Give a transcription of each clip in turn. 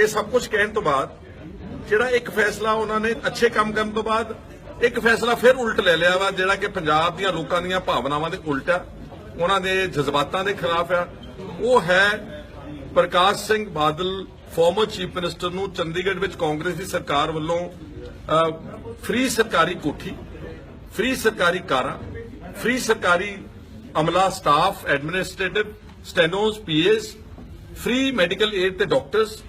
ਇਹ ਸਭ ਕੁਝ ਕਹਿਣ ਤੋਂ ਬਾਅਦ ਜਿਹੜਾ ਇੱਕ ਫੈਸਲਾ ਉਹਨਾਂ ਨੇ ਅੱਛੇ ਕੰਮ ਕਰਨ ਤੋਂ ਬਾਅਦ, ਇੱਕ ਫੈਸਲਾ ਫਿਰ ਉਲਟ ਲੈ ਲਿਆ ਵਾ, ਜਿਹੜਾ ਕਿ ਪੰਜਾਬ ਦੀਆਂ ਲੋਕਾਂ ਦੀਆਂ ਭਾਵਨਾਵਾਂ ਦੇ ਉਲਟ ਆ, ਉਹਨਾਂ ਦੇ ਜਜ਼ਬਾਤਾਂ ਦੇ ਖਿਲਾਫ ਆ। ਉਹ ਹੈ Prakash Singh Badal former chief minister ਨੂੰ ਚੰਡੀਗੜ੍ਹ ਵਿੱਚ ਕਾਂਗਰਸ ਦੀ ਸਰਕਾਰ ਵੱਲੋਂ ਫ੍ਰੀ ਸਰਕਾਰੀ ਕੋਠੀ ਫ੍ਰੀ ਸਰਕਾਰੀ ਕਾਰਾਂ ਫ੍ਰੀ ਸਰਕਾਰੀ ਅਮਲਾ staff administrative stenos PS free medical aid ਤੇ ਡਾਕਟਰਸ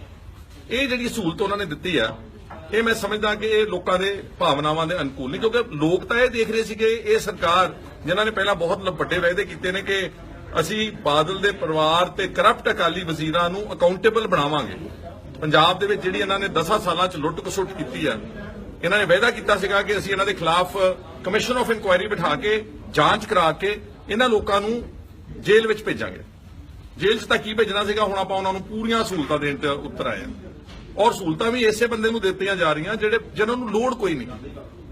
ਇਹ ਜਿਹੜੀ ਸਹੂਲਤ ਉਹਨਾਂ ਨੇ ਦਿੱਤੀ ਆ, ਇਹ ਮੈਂ ਸਮਝਦਾ ਕਿ ਇਹ ਲੋਕਾਂ ਦੇ ਭਾਵਨਾਵਾਂ ਦੇ ਅਨੁਕੂਲ ਨਹੀਂ ਕਿਉਂਕਿ ਲੋਕ ਤਾਂ ਇਹ ਦੇਖ ਰਹੇ ਸੀਗੇ, ਇਹ ਸਰਕਾਰ ਜਿਨ੍ਹਾਂ ਨੇ ਪਹਿਲਾਂ ਬਹੁਤ ਵੱਡੇ ਵਾਅਦੇ ਕੀਤੇ ਨੇ ਕਿ ਅਸੀਂ ਬਾਦਲ ਦੇ ਪਰਿਵਾਰ ਤੇ ਕਰਪਟ ਅਕਾਲੀ ਵਜ਼ੀਰਾਂ ਨੂੰ ਅਕਾਊਂਟੇਬਲ ਬਣਾਵਾਂਗੇ। ਪੰਜਾਬ ਦੇ ਵਿੱਚ ਜਿਹੜੀ ਇਹਨਾਂ ਨੇ 10 ਸਾਲਾਂ 'ਚ ਲੁੱਟ ਖਸੁੱਟ ਕੀਤੀ ਆ, ਇਹਨਾਂ ਨੇ ਵਾਅਦਾ ਕੀਤਾ ਸੀਗਾ ਕਿ ਅਸੀਂ ਇਹਨਾਂ ਦੇ ਖਿਲਾਫ ਕਮਿਸ਼ਨ ਆਫ ਇਨਕੁਆਇਰੀ ਬਿਠਾ ਕੇ, ਜਾਂਚ ਕਰਾ ਕੇ ਇਹਨਾਂ ਲੋਕਾਂ ਨੂੰ ਜੇਲ੍ਹ ਵਿੱਚ ਭੇਜਾਂਗੇ। ਜੇਲ੍ਹ 'ਚ ਤਾਂ ਕੀ ਭੇਜਣਾ ਸੀਗਾ, ਹੁਣ ਆਪਾਂ ਉਹਨਾਂ ਨੂੰ ਪੂਰੀਆਂ ਸਹੂਲਤਾਂ ਦੇਣ ਤੇ ਉੱਤਰ ਆਏ ਹਾਂ ਔਰ ਸਹੂਲਤਾਂ ਵੀ ਇਸੇ ਬੰਦੇ ਨੂੰ ਦਿੱਤੀਆਂ ਜਾ ਰਹੀਆਂ ਜਿਹੜੇ ਜਿਨ੍ਹਾਂ ਨੂੰ ਲੋੜ ਕੋਈ ਨਹੀਂ।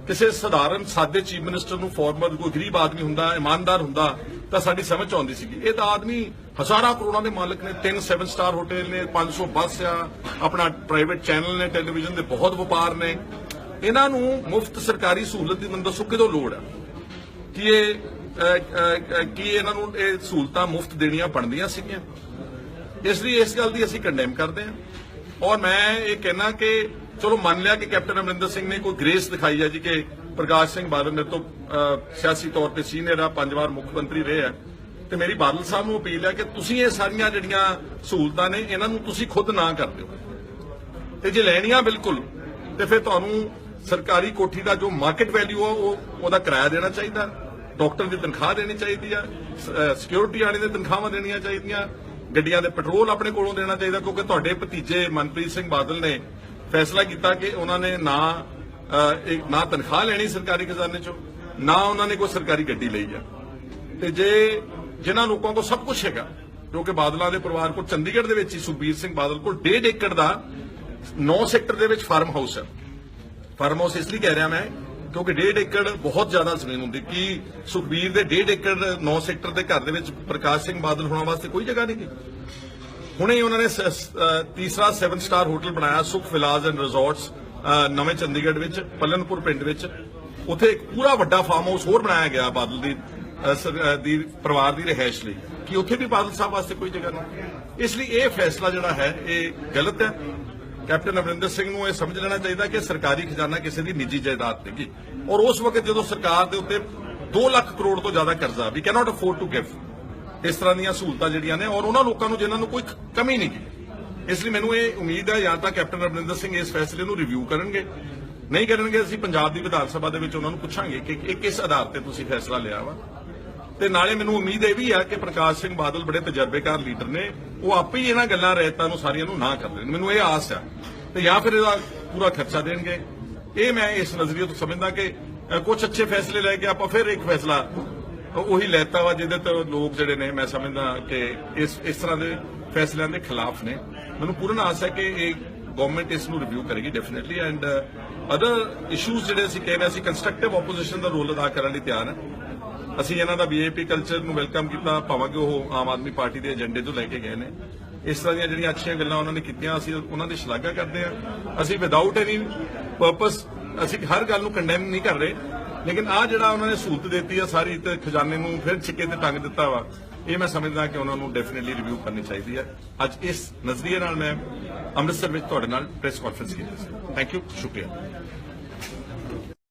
ਕਿਸੇ ਸਧਾਰਨ ਸਾਦੇ ਚੀਫ ਮਿਨਿਸਟਰ ਨੂੰ ਫਾਰਮਰ ਕੋਈ ਗਰੀਬ ਆਦਮੀ ਹੁੰਦਾ ਇਮਾਨਦਾਰ ਹੁੰਦਾ ਤਾਂ ਸਾਡੀ ਸਮਝ 'ਚ ਆਉਂਦੀ ਸੀਗੀ। ਇਹ ਤਾਂ ਆਦਮੀ ਹਜ਼ਾਰਾਂ ਕਰੋੜਾਂ ਦੇ ਮਾਲਕ ਨੇ ਤਿੰਨ 7 ਸਟਾਰ ਹੋਟਲ ਨੇ 500 ਬੱਸ ਆ ਆਪਣਾ ਪ੍ਰਾਈਵੇਟ ਚੈਨਲ ਨੇ ਟੈਲੀਵਿਜ਼ਨ ਦੇ ਬਹੁਤ ਵਪਾਰ ਨੇ। ਇਹਨਾਂ ਨੂੰ ਮੁਫਤ ਸਰਕਾਰੀ ਸਹੂਲਤ ਦੀ ਮੈਨੂੰ ਦੱਸੋ ਕਿਦੋਂ ਲੋੜ ਆ? ਕਿ ਇਹ ਅ, ਕੀ ਇਹਨਾਂ ਨੂੰ ਇਹ ਸਹੂਲਤਾਂ ਮੁਫਤ ਦੇਣੀਆਂ ਬਣਦੀਆਂ ਸੀਗੀਆਂ? ਇਸ ਲਈ ਇਸ ਗੱਲ ਦੀ ਅਸੀਂ ਕੰਡੈਮ ਕਰਦੇ ਹਾਂ। ਔਰ ਮੈਂ ਇਹ ਕਹਿਣਾ ਕਿ ਚਲੋ ਮੰਨ ਲਿਆ ਕਿ ਕੈਪਟਨ ਅਮਰਿੰਦਰ ਸਿੰਘ ਨੇ ਕੋਈ ਗ੍ਰੇਸ ਦਿਖਾਈ ਹੈ ਜੀ ਕਿ ਪ੍ਰਕਾਸ਼ ਸਿੰਘ ਬਾਦਲ ਮੇਰੇ ਤੋਂ ਸਿਆਸੀ ਤੌਰ ਤੇ ਸੀਨੀਅਰ ਆ, ਪੰਜ ਵਾਰ ਮੁੱਖ ਮੰਤਰੀ ਰਹੇ ਆ। ਤੇ ਮੇਰੀ ਬਾਦਲ ਸਾਹਿਬ ਨੂੰ ਅਪੀਲ ਹੈ ਕਿ ਤੁਸੀਂ ਇਹ ਸਾਰੀਆਂ ਜਿਹੜੀਆਂ ਸਹੂਲਤਾਂ ਨੇ, ਇਹਨਾਂ ਨੂੰ ਤੁਸੀਂ ਖੁਦ ਨਾ ਕਰ ਦਿਓ। ਤੇ ਜੇ ਲੈਣੀਆਂ ਬਿਲਕੁਲ, ਤੇ ਫਿਰ ਤੁਹਾਨੂੰ ਸਰਕਾਰੀ ਕੋਠੀ ਦਾ ਜੋ ਮਾਰਕੀਟ ਵੈਲਿਊ ਆ, ਉਹ, ਉਹਦਾ ਕਿਰਾਇਆ ਦੇਣਾ ਚਾਹੀਦਾ। ਡਾਕਟਰ ਦੀ ਤਨਖਾਹ ਦੇਣੀ ਚਾਹੀਦੀ ਆ ਸਿਕਿਉਰਿਟੀ ਵਾਲੇ ਦੀ ਤਨਖਾਹਾਂ ਦੇਣੀਆਂ ਚਾਹੀਦੀਆਂ। ਗੱਡੀਆਂ ਦੇ ਪੈਟਰੋਲ ਆਪਣੇ ਕੋਲੋਂ ਦੇਣਾ ਚਾਹੀਦਾ ਕਿਉਂਕਿ ਤੁਹਾਡੇ ਭਤੀਜੇ ਮਨਪ੍ਰੀਤ ਸਿੰਘ ਬਾਦਲ ਨੇ ਫੈਸਲਾ ਕੀਤਾ ਕਿ ਉਹਨਾਂ ਨੇ ਨਾ ਇੱਕ ਨਾ ਤਨਖਾਹ ਲੈਣੀ ਸਰਕਾਰੀ ਖਜ਼ਾਨੇ ਚੋਂ, ਨਾ ਉਹਨਾਂ ਨੇ ਕੋਈ ਸਰਕਾਰੀ ਗੱਡੀ ਲਈ ਆ। ਤੇ ਜੇ ਜਿਨ੍ਹਾਂ ਲੋਕਾਂ ਕੋਲ ਸਭ ਕੁਝ ਹੈਗਾ ਕਿਉਂਕਿ ਬਾਦਲਾਂ ਦੇ ਪਰਿਵਾਰ ਕੋਲ, ਚੰਡੀਗੜ੍ਹ ਦੇ ਵਿੱਚ ਹੀ ਸੁਖਬੀਰ ਸਿੰਘ ਬਾਦਲ ਕੋਲ 1.5 ਏਕੜ ਦਾ 9 ਸੈਕਟਰ ਦੇ ਵਿੱਚ ਫਾਰਮ ਹਾਊਸ ਹੈ ਫਾਰਮ ਹਾਊਸ ਇਸ ਲਈ ਕਹਿ ਰਿਹਾ ਮੈਂ ਕਿਉਂਕਿ 1.5 ਏਕੜ ਬਹੁਤ ਜ਼ਿਆਦਾ ਜ਼ਮੀਨ ਹੁੰਦੀ। ਕੀ ਸੁਖਬੀਰ ਦੇ 1.5 ਏਕੜ 9 ਸੈਕਟਰ ਦੇ ਘਰ ਦੇ ਵਿੱਚ ਪ੍ਰਕਾਸ਼ ਸਿੰਘ ਬਾਦਲ ਹੋਣਾ ਵਾਸਤੇ ਕੋਈ ਜਗ੍ਹਾ ਨਹੀਂ ਗੀ ਹੁਣੇ ਹੀ ਉਹਨਾਂ ਨੇ ਤੀਸਰਾ 7 ਸਟਾਰ ਹੋਟਲ ਬਣਾਇਆ ਸੁਖ ਵਿਲਾਸ ਐਂਡ ਰਿਜ਼ੋਰਟਸ ਨਵੇਂ ਚੰਡੀਗੜ੍ਹ ਵਿੱਚ, ਪੱਲਨਪੁਰ ਪਿੰਡ ਵਿੱਚ। ਉੱਥੇ ਇੱਕ ਪੂਰਾ ਵੱਡਾ ਫਾਰਮ ਹਾਊਸ ਹੋਰ ਬਣਾਇਆ ਗਿਆ ਬਾਦਲ ਦੀ ਦੀ, ਪਰਿਵਾਰ ਦੀ ਰਿਹਾਇਸ਼ ਲਈ। ਕਿ ਉੱਥੇ ਵੀ ਬਾਦਲ ਸਾਹਿਬ ਵਾਸਤੇ ਕੋਈ ਜਗ੍ਹਾ ਨਹੀਂ? ਇਸ ਲਈ ਇਹ ਫੈਸਲਾ ਜਿਹੜਾ ਹੈ, ਇਹ ਗਲਤ ਹੈ। ਕੈਪਟਨ ਅਮਰਿੰਦਰ ਸਿੰਘ ਨੂੰ ਇਹ ਸਮਝ ਲੈਣਾ ਚਾਹੀਦਾ ਕਿ ਸਰਕਾਰੀ ਖਜ਼ਾਨਾ ਕਿਸੇ ਦੀ ਨਿੱਜੀ ਜਾਇਦਾਦ ਨਹੀਂ ਔਰ ਉਸ ਵਕਤ ਜਦੋਂ ਸਰਕਾਰ ਦੇ ਉੱਤੇ 2 ਲੱਖ ਕਰੋੜ ਤੋਂ ਜ਼ਿਆਦਾ ਕਰਜ਼ਾ we cannot afford to give ਇਸ ਤਰ੍ਹਾਂ ਦੀਆਂ ਸਹੂਲਤਾਂ ਜਿਹੜੀਆਂ ਨੇ, ਔਰ ਉਹਨਾਂ ਲੋਕਾਂ ਨੂੰ ਜਿਨ੍ਹਾਂ ਨੂੰ ਕੋਈ ਕਮੀ ਨਹੀਂ ਇਸ ਲਈ ਮੈਨੂੰ ਇਹ ਉਮੀਦ ਹੈ, ਜਾਂ ਤਾਂ ਕੈਪਟਨ ਅਮਰਿੰਦਰ ਸਿੰਘ ਇਸ ਫੈਸਲੇ ਨੂੰ ਰਿਵਿਊ ਕਰਨਗੇ। ਨਹੀਂ ਕਰਨਗੇ, ਅਸੀਂ ਪੰਜਾਬ ਦੀ ਵਿਧਾਨ ਸਭਾ ਦੇ ਵਿੱਚ ਉਹਨਾਂ ਨੂੰ ਪੁੱਛਾਂਗੇ ਕਿ ਇਹ ਕਿਸ ਆਧਾਰ ਤੇ ਤੁਸੀਂ ਫੈਸਲਾ ਲਿਆ ਵਾ। ਤੇ ਨਾਲੇ ਮੈਨੂੰ ਉਮੀਦ ਇਹ ਵੀ ਆ ਕਿ ਪ੍ਰਕਾਸ਼ ਸਿੰਘ ਬਾਦਲ ਬੜੇ ਤਜਰਬੇਕਾਰ ਲੀਡਰ ਨੇ ਉਹ ਆਪੇ ਹੀ ਇਹਨਾਂ ਗੱਲਾਂ ਰਹਿਤਾਂ ਨੂੰ ਸਾਰੀਆਂ ਨੂੰ ਨਾ ਕਰ ਦੇਣ ਮੈਨੂੰ ਇਹ ਆਸ ਆ ਤੇ ਜਾਂ ਫਿਰ ਇਹਦਾ ਪੂਰਾ ਖਰਚਾ ਦੇਣਗੇ। ਇਹ ਮੈਂ ਇਸ ਨਜ਼ਰੀਏ ਤੋਂ ਸਮਝਦਾ ਕਿ ਕੁਝ ਅੱਛੇ ਫੈਸਲੇ ਲੈ ਕੇ ਆਪਾਂ ਫਿਰ ਇੱਕ ਫੈਸਲਾ ਉਹੀ ਲੈਤਾ ਵਾ ਜਿਹਦੇ ਤੋਂ ਲੋਕ ਜਿਹੜੇ ਨੇ, ਮੈਂ ਸਮਝਦਾ ਕਿ ਇਸ ਇਸ ਤਰ੍ਹਾਂ ਦੇ ਫੈਸਲਿਆਂ ਦੇ ਖਿਲਾਫ ਨੇ। ਮੈਨੂੰ ਪੂਰਨ ਆਸ ਹੈ ਕਿ ਇਹ ਗਵਰਨਮੈਂਟ ਇਸ ਨੂੰ ਰਿਵਿਊ ਕਰੇਗੀ ਡੈਫੀਨਿਟਲੀ ਐਂਡ ਅਦਰ ਇਸ਼ੂਜ਼ ਜਿਹੜੇ ਅਸੀਂ ਕਹਿ ਰਹੇ ਅਸੀਂ ਕੰਸਟਰਕਟਿਵ ਆਪੋਜੀਸ਼ਨ ਦਾ ਰੋਲ ਅਦਾ ਕਰਨ ਲਈ ਤਿਆਰ ਹਾਂ। ਅਸੀਂ ਇਹਨਾਂ ਦਾ ਵੀਆਈਪੀ ਕਲਚਰ ਨੂੰ ਵੈਲਕਮ ਕੀਤਾ ਭਾਵੇਂ ਕਿ ਉਹ ਆਮ ਆਦਮੀ ਪਾਰਟੀ ਦੇ ਏਜੰਡੇ ਤੋਂ ਲੈ ਕੇ ਗਏ ਨੇ। ਇਸ ਤਰ੍ਹਾਂ ਦੀਆਂ ਜਿਹੜੀਆਂ ਅੱਛੀਆਂ ਗੱਲਾਂ ਉਹਨਾਂ ਨੇ ਕੀਤੀਆਂ, ਅਸੀਂ ਉਹਨਾਂ ਦੀ ਸ਼ਲਾਘਾ ਕਰਦੇ ਹਾਂ। ਅਸੀਂ ਵਿਦਆਊਟ ਐਨੀ ਪਰਪਸ ਅਸੀਂ ਹਰ ਗੱਲ ਨੂੰ ਕੰਡੈਮ ਨਹੀਂ ਕਰ ਰਹੇ। ਲੇਕਿਨ ਆ ਜਿਹੜਾ ਉਹਨਾਂ ਨੇ ਸਹੂਲਤ ਦਿੱਤੀ ਆ ਸਾਰੀ ਤੇ ਖਜ਼ਾਨੇ ਨੂੰ ਫਿਰ ਛਿੱਕੇ ਤੇ ਟੰਗ ਦਿੱਤਾ ਵਾ, ਇਹ ਮੈਂ ਸਮਝਦਾ ਕਿ ਉਹਨਾਂ ਨੂੰ ਡੈਫੀਨਿਟਲੀ ਰਿਵਿਊ ਕਰਨੀ ਚਾਹੀਦੀ ਹੈ ਅੱਜ ਇਸ ਨਜ਼ਰੀਏ ਨਾਲ ਮੈਂ ਅੰਮ੍ਰਿਤਸਰ ਵਿੱਚ ਤੁਹਾਡੇ ਨਾਲ ਪ੍ਰੈਸ ਕਾਨਫਰੰਸ ਕੀਤੀ ਸੀ। ਥੈਂਕ ਯੂ ਸ਼ੁਕਰੀਆ।